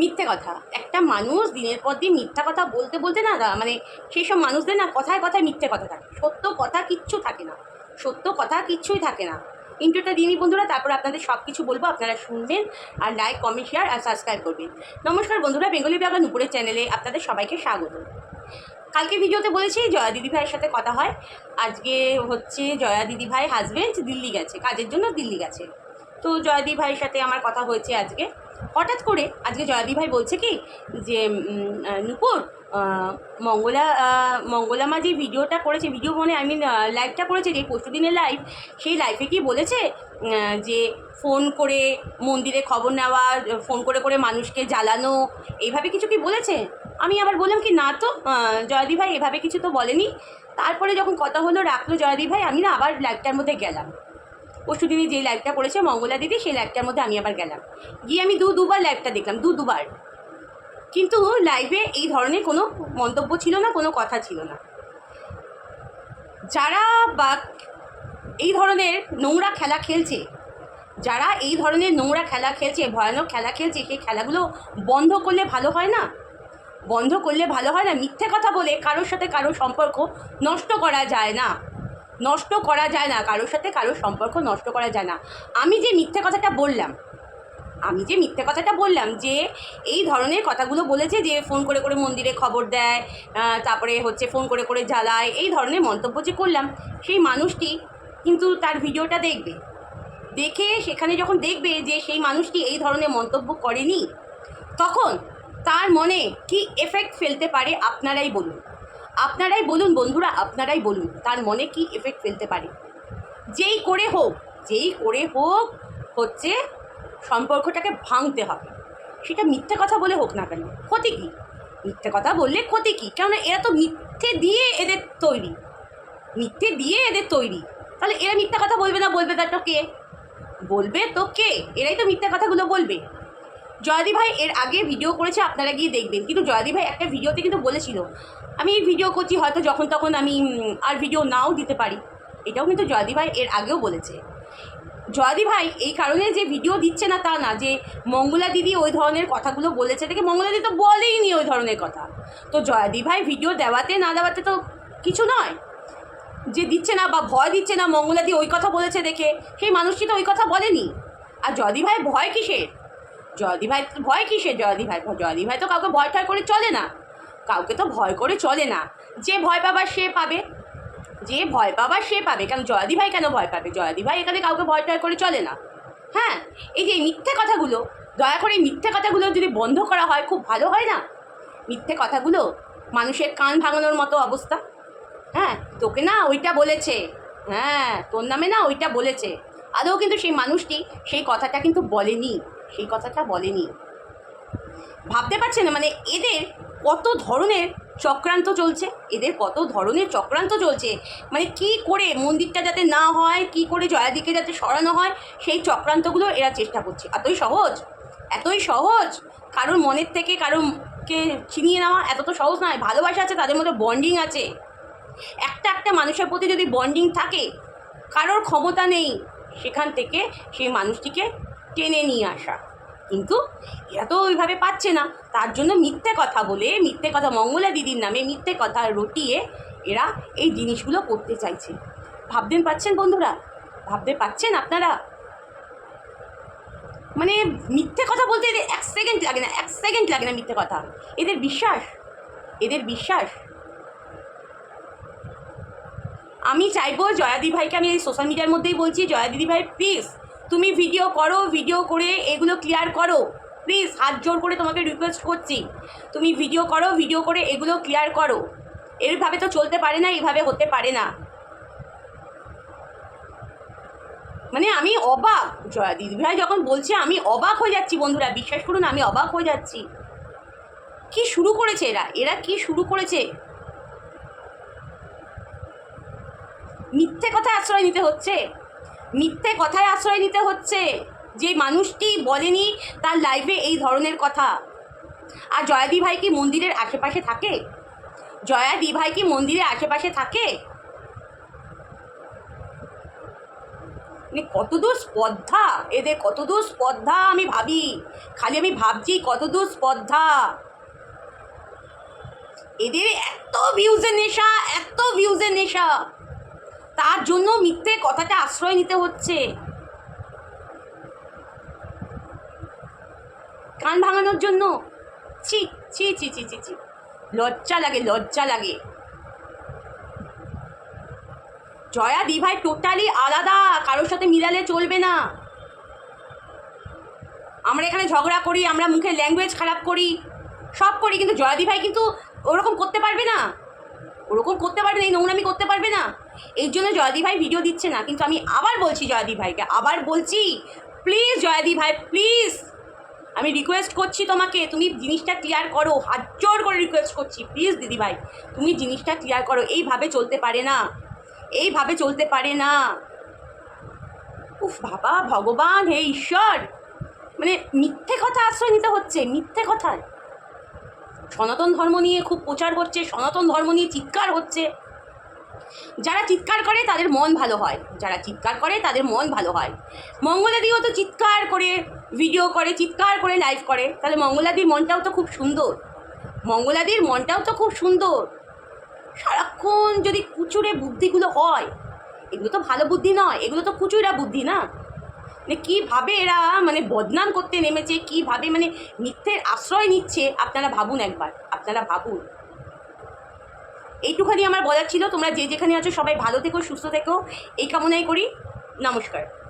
মিথ্যে কথা। একটা মানুষ দিনের পর দিন মিথ্যা কথা বলতে বলতে না মানে সেই সব মানুষদের না কথায় কথায় মিথ্যে কথা থাকে। সত্য কথা কিচ্ছু থাকে না। সত্য কথা কিচ্ছুই থাকে না। ইন্টারটা দিনই বন্ধুরা, তারপর আপনাদের সব কিছু বলব, আপনারা শুনবেন আর লাইক কমেন্ট শেয়ার আর সাবস্ক্রাইব করবেন। নমস্কার বন্ধুরা, বেঙ্গলি বাগান উপরের চ্যানেলে আপনাদের সবাইকে স্বাগত। কালকে ভিডিওতে বলেছি জয়া দিদি ভাইয়ের সাথে কথা হয়। আজকে হচ্ছে জয়া দিদি ভাই হাজবেন্ড দিল্লি গেছে, কাজের জন্য দিল্লি গেছে। তো জয়াদি ভাইয়ের সাথে আমার কথা হয়েছে আজকে। হঠাৎ করে, আজকে জয়াদি ভাই বলছে কি, যে নূপুর মঙ্গলা মঙ্গলা মা যে ভিডিওটা করেছে ভিডিও মানে আই মিন লাইভটা করেছে, যে পরশু দিনের লাইভ সেই লাইভে কি বলেছে যে ফোন করে মন্দিরে খবর নেওয়া ফোন করে করে মানুষকে জ্বালানো, এইভাবে কিছু কি বলেছে? আমি আবার বললাম কি, না তো জয়াদি ভাই এভাবে কিছু তো বলেনি। তারপরে যখন কথা হলো, রাখল জয়াদি ভাই, আমি না আবার লাইভটার মধ্যে গেলাম। পরশু দিনে যে লাইভটা করেছে, মঙ্গলা দিদি, সেই লাইভটার মধ্যে আমি আবার গেলাম। গিয়ে আমি দু দুবার লাইভটা দেখলাম, দু দুবার। কিন্তু লাইভে এই ধরনের কোনো মন্তব্য ছিল না, কোনো কথা ছিল না। যারা বা এই ধরনের নোংরা খেলা খেলছে, যারা এই ধরনের নোংরা খেলা খেলছে, ভয়ানক খেলা খেলছে, সেই খেলাগুলো বন্ধ করলে ভালো হয় না? বন্ধ করলে ভালো হয় না? মিথ্যে কথা বলে কারোর সাথে কারোর সম্পর্ক নষ্ট করা যায় না। নষ্ট করা যায় না, কারোর সাথে কারোর সম্পর্ক নষ্ট করা যায় না। আমি যে মিথ্যে কথাটা বললাম, আমি যে মিথ্যে কথাটা বললাম যে এই ধরনের কথাগুলো বলেছে যে ফোন করে করে মন্দিরে খবর দেয় তারপরে হচ্ছে ফোন করে করে জ্বালায়, এই ধরনের মন্তব্য যে করলাম, সেই মানুষটি কিন্তু তার ভিডিওটা দেখবে। দেখে সেখানে যখন দেখবে যে সেই মানুষটি এই ধরনের মন্তব্য করেনি, তখন তার মনে কি এফেক্ট ফেলতে পারে, আপনারাই বলুন। আপনারাই বলুন বন্ধুরা, আপনারাই বলুন, তার মনে কি এফেক্ট ফেলতে পারে। যেই করে হোক, যেই করে হোক, হচ্ছে সম্পর্কটাকে ভাঙতে হবে। সেটা মিথ্যে কথা বলে হোক না কেন, ক্ষতি কী? মিথ্যে কথা বললে ক্ষতি কী? কেননা এরা তো মিথ্যে দিয়ে এদের তৈরি। মিথ্যে দিয়ে এদের তৈরি। তাহলে এরা মিথ্যা কথা বলবে না, বলবে তার তো কে? বলবে তো কে? এরাই তো মিথ্যা কথাগুলো বলবে। জয়দি ভাই এর আগে ভিডিও করেছে, আপনারা গিয়ে দেখবেন। কিন্তু জয়দি ভাই একটা ভিডিওতে কিন্তু বলেছিল, আমি এই ভিডিও করছি, হয়তো যখন তখন আমি আর ভিডিও নাও দিতে পারি। এটাও কিন্তু জয়দি ভাই এর আগেও বলেছে। জয়াদি ভাই এই কারণে যে ভিডিও দিচ্ছে না তা না, যে মঙ্গলা দিদি ওই ধরনের কথাগুলো বলেছে দেখে মঙ্গলা দিদি তো বলেই নি ওই ধরনের কথা। তো জয়াদি ভাই ভিডিও দেওয়াতে না দেওয়াতে তো কিছু নয়। যে দিচ্ছে না বা ভয় দিচ্ছে না মঙ্গলা দি ওই কথা বলেছে দেখে, সেই মানুষটি তো ওই কথা বলেনি। আর জয়দি ভাই ভয় কিসের? জয়দি ভাই, ভয় কিসের? জয়দি ভাই জয়দি ভাই তো কাউকে ভয় ঠয় করে চলে না। কাউকে তো ভয় করে চলে না। যে ভয় পাবার সে পাবে। যে ভয় পাবার সে পাবে। কারণ জয়াদি ভাই কেন ভয় পাবে? জয়াদি ভাই এখানে কাউকে ভয় টয় করে চলে না। হ্যাঁ এই যে মিথ্যে কথাগুলো, দয়া করে এই মিথ্যে কথাগুলো যদি বন্ধ করা হয়, খুব ভালো হয় না? মিথ্যে কথাগুলো, মানুষের কান ভাঙানোর মতো অবস্থা। হ্যাঁ তোকে না ওইটা বলেছে। হ্যাঁ তোর নামে না ওইটা বলেছে। আদৌ কিন্তু সেই মানুষটি সেই কথাটা কিন্তু বলেনি। সেই কথাটা বলেনি। ভাবতে পারছে না মানে এদের কত ধরনের চক্রান্ত চলছে? এদের কত ধরনের চক্রান্ত চলছে? মানে কি করে মন্দিরটা যাতে না হয়, কি করে জয়াদিকে যাতে সরানো হয়, সেই চক্রান্তগুলো এরা চেষ্টা করছে। এতই সহজ? এতই সহজ? কারোর মনের থেকে কারোরকে ছিনিয়ে নেওয়া এত তো সহজ নয়। ভালোবাসা আছে, তাদের মধ্যে বন্ডিং আছে। একটা একটা মানুষের প্রতি যদি বন্ডিং থাকে, কারোর ক্ষমতা নেই, সেখান থেকে সেই মানুষটিকে টেনে নিয়ে আসা। কিন্তু এরা তো ওইভাবে পাচ্ছে না। তার জন্য মিথ্যে কথা বলে, মিথ্যে কথা মঙ্গলা দিদির নামে মিথ্যে কথা রটিয়ে এরা এই জিনিসগুলো করতে চাইছে। ভাবতেন পাচ্ছেন বন্ধুরা? ভাবতে পাচ্ছেন আপনারা? মানে মিথ্যে কথা বলতে এদের এক সেকেন্ড লাগে না, এক সেকেন্ড লাগে না মিথ্যে কথা। এদের বিশ্বাস এদের বিশ্বাস। আমি চাইব জয়াদি ভাইকে আমি এই সোশ্যাল মিডিয়ার মধ্যেই বলছি জয়াদিদি ভাই প্লিজ তুমি ভিডিও করো ভিডিও করে এগুলো ক্লিয়ার করো। প্লিজ হাত জোর করে তোমাকে রিকোয়েস্ট করছি। তুমি ভিডিও করো ভিডিও করে এগুলো ক্লিয়ার করো। এরভাবে তো চলতে পারে না এইভাবে হতে পারে না। মানে আমি অবাক। জয়া দিদি ভাই যখন বলছে, আমি অবাক হয়ে যাচ্ছি বন্ধুরা, বিশ্বাস করুন, আমি অবাক হয়ে যাচ্ছি। কি শুরু করেছে এরা? এরা কি শুরু করেছে? মিথ্যে কথায় আশ্রয় নিতে হচ্ছে? মিথ্যে কথায় আশ্রয় নিতে হচ্ছে। যে মানুষটি বলেনি তার লাইফে এই ধরনের কথা। আর জয়াদি ভাই কি মন্দিরের আশেপাশে থাকে? জয়াদি ভাই কি মন্দিরের আশেপাশে থাকে? মানে কতদূর স্পর্ধা? এদের কতদূর স্পর্ধা আমি ভাবি। খালি আমি ভাবছি কতদূর স্পর্ধা। এদের এত ভিউজের নেশা, এত ভিউজের নেশা। তার জন্য মিথ্যে কথাটা আশ্রয় নিতে হচ্ছে। কান ভাঙানোর জন্য। ছি ছি ছি ছি ছি ছি। লজ্জা লাগে লজ্জা লাগে। জয়া দিভাই টোটালি আলাদা, কারোর সাথে মিলালে চলবে না। আমরা এখানে ঝগড়া করি, আমরা মুখে ল্যাঙ্গুয়েজ খারাপ করি, সব করি, কিন্তু জয়াদি ভাই কিন্তু ওরকম করতে পারবে না। ওরকম করতে পারবে না, এই নোংরামি করতে পারবে না। এই জন্য জয়াদি ভাই ভিডিও দিচ্ছে না, কিন্তু আমি আবার বলছি জয়াদি ভাইকে, আবার বলছি প্লিজ জয়াদি ভাই প্লিজ আমি রিকোয়েস্ট করছি তোমাকে, তুমি জিনিসটা ক্লিয়ার করো, হাত জোর করে রিকোয়েস্ট করছি প্লিজ দিদি ভাই, তুমি জিনিসটা ক্লিয়ার করো, এইভাবে চলতে পারে না, এইভাবে চলতে পারে না। উফ বাবা, ভগবান, হে ঈশ্বর! মানে মিথ্যে কথা আশ্রয় নিতে হচ্ছে, মিথ্যে কথায় সনাতন ধর্ম নিয়ে খুব প্রচার হচ্ছে, সনাতন ধর্ম নিয়ে চিৎকার হচ্ছে। যারা চিৎকার করে, তাদের মন ভালো হয়। যারা চিৎকার করে, তাদের মন ভালো হয়। মঙ্গলাদিও তো চিৎকার করে ভিডিও করে, চিৎকার করে লাইভ করে। তাহলে মঙ্গলাদির মনটাও তো খুব সুন্দর। মঙ্গলাদির মনটাও তো খুব সুন্দর। সারাক্ষণ যদি কুচুরে বুদ্ধিগুলো হয়, এগুলো তো ভালো বুদ্ধি নয়, এগুলো তো কুচুরা বুদ্ধি না? মানে কীভাবে এরা মানে বদনাম করতে নেমেছে, কীভাবে মানে মিথ্যের আশ্রয় নিচ্ছে, আপনারা ভাবুন একবার, আপনারা ভাবুন। এইটুখানি আমার বলার ছিল। তোমরা যে যেখানে আছো সবাই ভালো থেকো, সুস্থ থেকো। এই কামনাই করি। নমস্কার।